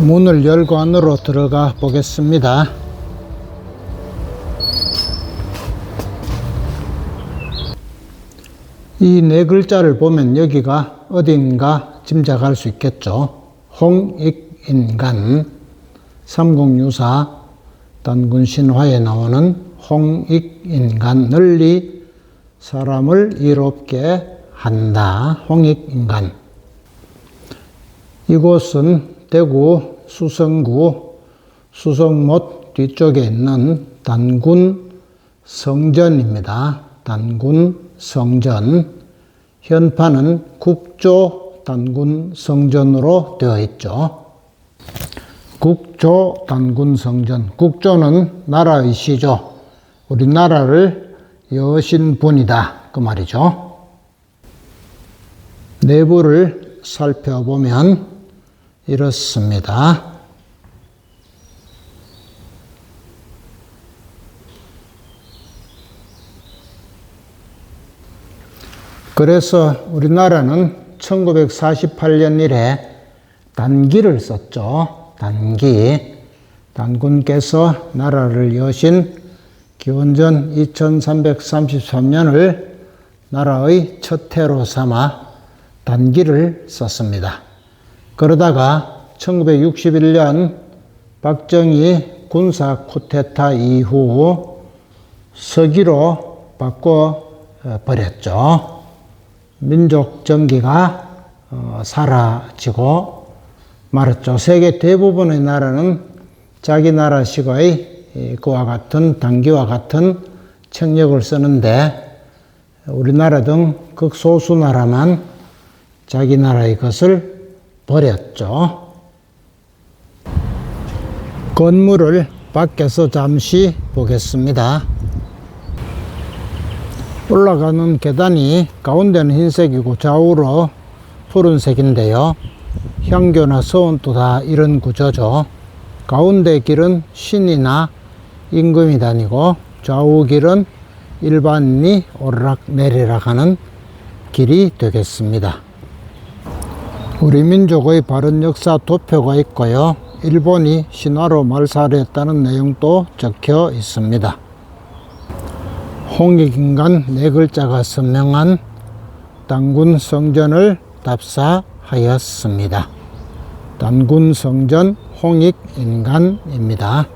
문을 열고 안으로 들어가 보겠습니다. 이 네 글자를 보면 여기가 어딘가 짐작할 수 있겠죠. 홍익인간, 삼국유사 단군 신화에 나오는 홍익인간, 널리 사람을 이롭게 한다. 홍익인간. 이곳은 대구 수성구 수성못 뒤쪽에 있는 단군 성전입니다. 단군 성전. 현판은 국조 단군 성전으로 되어 있죠. 국조 단군 성전. 국조는 나라의 시죠. 우리나라를 여신 분이다. 그 말이죠. 내부를 살펴보면 이렇습니다. 그래서 우리나라는 1948년 이래 단기를 썼죠. 단기. 단군께서 나라를 여신 기원전 2333년을 나라의 첫 해로 삼아 단기를 썼습니다. 그러다가 1961년 박정희 군사 쿠데타 이후 서기로 바꿔 버렸죠. 민족 정기가 어, 사라지고 말았죠. 세계 대부분의 나라는 자기 나라식의 그와 같은 단기와 같은 책력을 쓰는데 우리나라 등 극소수 나라만 자기 나라의 것을 버렸죠. 건물을 밖에서 잠시 보겠습니다. 올라가는 계단이 가운데는 흰색이고 좌우로 푸른색인데요. 향교나 서원도 다 이런 구조죠. 가운데 길은 신이나 임금이 다니고 좌우 길은 일반인이 오르락 내리락 하는 길이 되겠습니다. 우리 민족의 바른 역사 도표가 있고요. 일본이 신화로 말살했다는 내용도 적혀 있습니다. 홍익인간 네 글자가 선명한 단군 성전을 답사하였습니다. 단군 성전 홍익인간입니다.